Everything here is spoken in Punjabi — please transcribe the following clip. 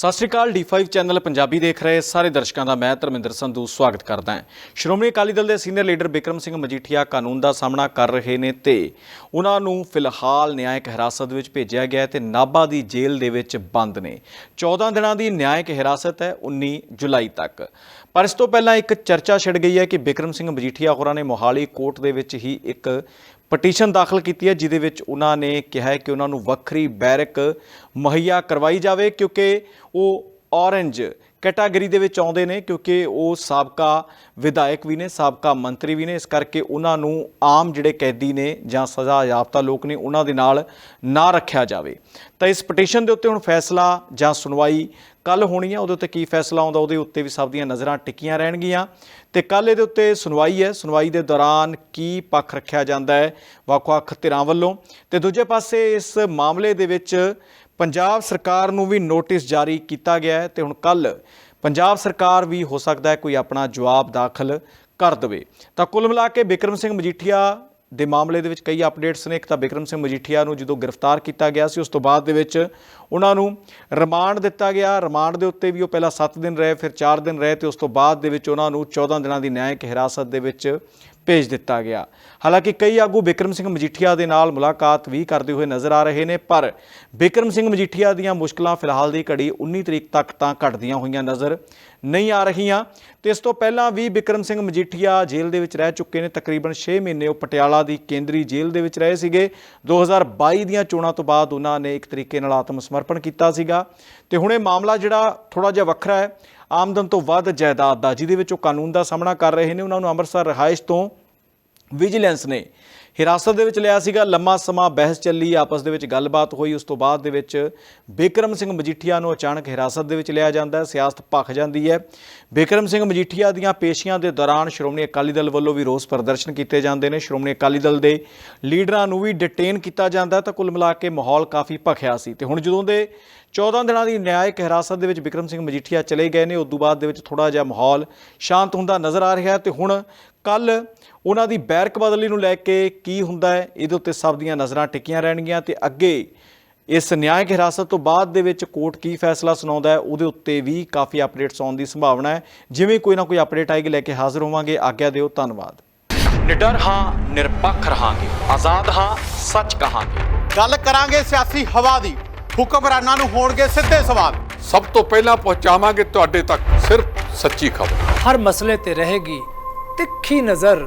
ਸਤਿ ਸ਼੍ਰੀ ਅਕਾਲ D5 ਚੈਨਲ ਪੰਜਾਬੀ ਦੇਖ ਰਹੇ ਸਾਰੇ ਦਰਸ਼ਕਾਂ ਦਾ, ਮੈਂ ਧਰਮਿੰਦਰ ਸੰਧੂ ਸਵਾਗਤ ਕਰਦਾ ਹਾਂ। ਸ਼੍ਰੋਮਣੀ ਅਕਾਲੀ ਦਲ ਦੇ ਸੀਨੀਅਰ ਲੀਡਰ ਬਿਕਰਮ ਸਿੰਘ ਮਜੀਠੀਆ ਕਾਨੂੰਨ ਦਾ ਸਾਹਮਣਾ ਕਰ ਰਹੇ ਨੇ ਤੇ ਉਹਨਾਂ ਨੂੰ ਫਿਲਹਾਲ ਨਿਆਇਕ ਹਿਰਾਸਤ ਵਿੱਚ ਭੇਜਿਆ ਗਿਆ ਹੈ ਤੇ ਨਾਭਾ ਦੀ ਜੇਲ੍ਹ ਦੇ ਵਿੱਚ ਬੰਦ ਨੇ। 14 ਦਿਨਾਂ ਦੀ ਨਿਆਇਕ ਹਿਰਾਸਤ ਹੈ 19 ਜੁਲਾਈ ਤੱਕ। ਪਰ ਇਸ ਤੋਂ ਪਹਿਲਾਂ ਇੱਕ ਚਰਚਾ ਛਿੜ ਗਈ ਹੈ ਕਿ ਬਿਕਰਮ ਸਿੰਘ ਮਜੀਠੀਆ ਹੋਰਾਂ ਨੇ ਮੋਹਾਲੀ ਕੋਰਟ ਦੇ ਵਿੱਚ ਹੀ ਇੱਕ ਪਟੀਸ਼ਨ ਦਾਖਲ ਕੀਤੀ ਹੈ, ਜਿਹਦੇ ਵਿੱਚ ਉਹਨਾਂ ਨੇ ਕਿਹਾ ਹੈ ਕਿ ਉਹਨਾਂ ਨੂੰ ਵੱਖਰੀ ਬੈਰਕ ਮੁਹੱਈਆ ਕਰਵਾਈ ਜਾਵੇ, ਕਿਉਂਕਿ ਉਹ ਔਰੰਜ ਕੈਟਾਗਰੀ ਦੇ ਵਿੱਚ ਆਉਂਦੇ ਨੇ ਕਿਉਂਕਿ ਉਹ ਸਾਬਕਾ ਵਿਧਾਇਕ ਵੀ ਨੇ, ਸਾਬਕਾ ਮੰਤਰੀ ਵੀ ਨੇ। ਇਸ ਕਰਕੇ ਉਹਨਾਂ ਨੂੰ ਆਮ ਜਿਹੜੇ ਕੈਦੀ ਨੇ ਜਾਂ ਸਜ਼ਾ ਯਾਫਤਾ ਲੋਕ ਨੇ, ਉਹਨਾਂ ਦੇ ਨਾਲ ਨਾ ਰੱਖਿਆ ਜਾਵੇ। ਤਾਂ ਇਸ ਪਟੀਸ਼ਨ ਦੇ ਉੱਤੇ ਹੁਣ ਫੈਸਲਾ ਜਾਂ ਸੁਣਵਾਈ ਕੱਲ ਹੋਣੀ ਹੈ ਉਹਦੇ ਉੱਤੇ ਕੀ ਫੈਸਲਾ ਆਉਂਦਾ, ਉਹਦੇ ਉੱਤੇ ਵੀ ਸਭ ਦੀਆਂ ਨਜ਼ਰਾਂ ਟਿਕੀਆਂ ਰਹਿਣਗੀਆਂ। ਤੇ ਕੱਲ ਇਹਦੇ ਉੱਤੇ ਸੁਣਵਾਈ ਹੈ। ਸੁਣਵਾਈ ਦੇ ਦੌਰਾਨ ਕੀ ਪੱਖ ਰੱਖਿਆ ਜਾਂਦਾ ਹੈ, ਵੱਖ-ਵੱਖ ਧਿਰਾਂ ਵੱਲੋਂ। ਤੇ ਦੂਜੇ ਪਾਸੇ ਇਸ ਮਾਮਲੇ ਦੇ ਵਿੱਚ ਪੰਜਾਬ ਸਰਕਾਰ ਨੂੰ ਵੀ ਨੋਟਿਸ ਜਾਰੀ ਕੀਤਾ ਗਿਆ ਹੈ ਤੇ ਹੁਣ ਕੱਲ ਪੰਜਾਬ ਸਰਕਾਰ ਵੀ ਹੋ ਸਕਦਾ ਹੈ ਕੋਈ ਆਪਣਾ ਜਵਾਬ ਦਾਖਲ ਕਰ ਦੇਵੇ। ਤਾਂ ਕੁੱਲ ਮਿਲਾ ਕੇ ਬਿਕਰਮ ਸਿੰਘ ਮਜੀਠੀਆ ਦੇ ਮਾਮਲੇ ਦੇ ਵਿੱਚ ਕਈ ਅਪਡੇਟਸ ਨੇ। ਇੱਕ ਤਾਂ ਬਿਕਰਮ ਸਿੰਘ ਮਜੀਠੀਆ ਨੂੰ ਜਦੋਂ ਗ੍ਰਿਫਤਾਰ ਕੀਤਾ ਗਿਆ ਸੀ, ਉਸ ਤੋਂ ਬਾਅਦ ਦੇ ਵਿੱਚ ਉਹਨਾਂ ਨੂੰ ਰਿਮਾਂਡ ਦਿੱਤਾ ਗਿਆ। ਰਿਮਾਂਡ ਦੇ ਉੱਤੇ ਵੀ ਉਹ ਪਹਿਲਾਂ 7 ਦਿਨ ਰਹੇ, ਫਿਰ 4 ਦਿਨ ਰਹੇ ਤੇ ਉਸ ਤੋਂ ਬਾਅਦ ਦੇ ਵਿੱਚ ਉਹਨਾਂ ਨੂੰ 14 ਦਿਨਾਂ ਦੀ ਨਿਆਇਕ ਹਿਰਾਸਤ ਦੇ ਵਿੱਚ ਭੇਜ ਦਿੱਤਾ ਗਿਆ। ਹਾਲਾਂਕਿ ਕਈ ਆਗੂ ਬਿਕਰਮ ਸਿੰਘ ਮਜੀਠੀਆ ਦੇ ਨਾਲ ਮੁਲਾਕਾਤ ਵੀ ਕਰਦੇ ਹੋਏ ਨਜ਼ਰ ਆ ਰਹੇ ਨੇ, ਪਰ ਬਿਕਰਮ ਸਿੰਘ ਮਜੀਠੀਆ ਦੀਆਂ ਮੁਸ਼ਕਲਾਂ ਫਿਲਹਾਲ ਦੀ ਘੜੀ 19 ਤਰੀਕ ਤੱਕ ਤਾਂ ਘਟਦੀਆਂ ਹੋਈਆਂ ਨਜ਼ਰ ਨਹੀਂ ਆ ਰਹੀਆਂ। ਤੇ ਇਸ ਤੋਂ ਪਹਿਲਾਂ ਵੀ ਬਿਕਰਮ ਸਿੰਘ ਮਜੀਠੀਆ ਜੇਲ੍ਹ ਦੇ ਵਿੱਚ ਰਹਿ ਚੁੱਕੇ ਨੇ। ਤਕਰੀਬਨ 6 ਮਹੀਨੇ ਉਹ ਪਟਿਆਲਾ ਦੀ ਕੇਂਦਰੀ ਜੇਲ੍ਹ ਦੇ ਵਿੱਚ ਰਹੇ ਸੀਗੇ। 2022 ਦੀਆਂ ਚੋਣਾਂ ਤੋਂ ਬਾਅਦ ਉਹਨਾਂ ਨੇ ਇੱਕ ਤਰੀਕੇ ਨਾਲ ਆਤਮ ਸਮਰਪਣ ਕੀਤਾ ਸੀਗਾ। ਤੇ ਹੁਣ ਇਹ ਮਾਮਲਾ ਜਿਹੜਾ ਥੋੜਾ ਜਿਹਾ ਵੱਖਰਾ ਹੈ। ਆਮਦਨ ਤੋਂ ਵੱਧ ਜਾਇਦਾਦ ਦਾ, ਜਿਹਦੇ ਵਿੱਚ ਉਹ ਕਾਨੂੰਨ ਦਾ ਸਾਹਮਣਾ ਕਰ ਰਹੇ ਨੇ, ਉਹਨਾਂ ਨੂੰ ਅੰਮ੍ਰਿਤਸਰ ਰਿਹਾਇਸ਼ ਤੋਂ ਵਿਜੀਲੈਂਸ ਨੇ ਹਿਰਾਸਤ ਦੇ ਵਿੱਚ ਲਿਆ ਸੀਗਾ ਲੰਮਾ ਸਮਾਂ ਬਹਿਸ ਚੱਲੀ, ਆਪਸ ਦੇ ਵਿੱਚ ਗੱਲਬਾਤ ਹੋਈ, ਉਸ ਤੋਂ ਬਾਅਦ ਦੇ ਵਿੱਚ ਬਿਕਰਮ ਸਿੰਘ ਮਜੀਠੀਆ ਨੂੰ ਅਚਾਨਕ ਹਿਰਾਸਤ ਦੇ ਵਿੱਚ ਲਿਆ ਜਾਂਦਾ ਸਿਆਸਤ ਭਖ ਜਾਂਦੀ ਹੈ। ਬਿਕਰਮ ਸਿੰਘ ਮਜੀਠੀਆ ਦੀਆਂ ਪੇਸ਼ੀਆਂ ਦੇ ਦੌਰਾਨ ਸ਼੍ਰੋਮਣੀ ਅਕਾਲੀ ਦਲ ਵੱਲੋਂ ਵੀ ਰੋਸ ਪ੍ਰਦਰਸ਼ਨ ਕੀਤੇ ਜਾਂਦੇ ਨੇ। ਸ਼੍ਰੋਮਣੀ ਅਕਾਲੀ ਦਲ ਦੇ ਲੀਡਰਾਂ ਨੂੰ ਵੀ ਡਿਟੇਨ ਕੀਤਾ ਜਾਂਦਾ ਤਾਂ ਕੁੱਲ ਮਿਲਾ ਕੇ ਮਾਹੌਲ ਕਾਫੀ ਭਖਿਆ ਸੀ। ਤੇ ਹੁਣ ਜਦੋਂ ਦੇ 14 ਦਿਨਾਂ ਦੀ ਨਿਆਇਕ ਹਿਰਾਸਤ ਦੇ ਵਿੱਚ ਬਿਕਰਮ ਸਿੰਘ ਮਜੀਠੀਆ ਚਲੇ ਗਏ ਨੇ ਉਸ ਤੋਂ ਬਾਅਦ ਦੇ ਵਿੱਚ ਥੋੜਾ ਜਿਹਾ ਮਾਹੌਲ ਸ਼ਾਂਤ ਹੁੰਦਾ ਨਜ਼ਰ ਆ ਰਿਹਾ ਹੈ। ਤੇ ਹੁਣ ਕੱਲ ਉਹਨਾਂ ਦੀ ਬੈਰਕ ਬਦਲੀ ਨੂੰ ਲੈ ਕੇ ਕੀ ਹੁੰਦਾ ਹੈ? ਇਹਦੇ ਉੱਤੇ ਸਭ ਦੀਆਂ ਨਜ਼ਰਾਂ ਟਿਕੀਆਂ ਰਹਿਣਗੀਆਂ ਤੇ ਅੱਗੇ ਇਸ ਨਿਆਇਕ ਹਿਰਾਸਤ ਤੋਂ ਬਾਅਦ ਦੇ ਵਿੱਚ ਕੋਰਟ ਕੀ ਫੈਸਲਾ ਸੁਣਾਉਂਦਾ ਹੈ? ਉਹਦੇ ਉੱਤੇ ਵੀ ਕਾਫੀ ਅਪਡੇਟਸ ਆਉਣ ਦੀ ਸੰਭਾਵਨਾ ਹੈ। ਜਿਵੇਂ ਕੋਈ ਨਾ ਕੋਈ ਅਪਡੇਟ ਆਏਗੀ ਲੈ ਕੇ ਹਾਜ਼ਰ ਹੋਵਾਂਗੇ। ਆਗਿਆ ਦਿਓ ਧੰਨਵਾਦ। ਨਿਡਰ ਹਾਂ ਨਿਰਪੱਖ ਰਹਾਂਗੇ। ਆਜ਼ਾਦ ਹਾਂ ਸੱਚ ਕਹਾਂਗੇ। ਗੱਲ ਕਰਾਂਗੇ ਸਿਆਸੀ ਹਵਾ ਦੀ। ਹੁਕਮਰਾਨਾਂ ਨੂੰ ਹੋਣਗੇ ਸਿੱਧੇ ਸਵਾਲ। ਸਭ ਤੋਂ ਪਹਿਲਾਂ ਪਹੁੰਚਾਵਾਂਗੇ ਤੁਹਾਡੇ ਤੱਕ ਸਿਰਫ ਸੱਚੀ ਖਬਰ। ਹਰ ਮਸਲੇ ਤੇ ਰਹੇਗੀ ਤਿੱਖੀ ਨਜ਼ਰ।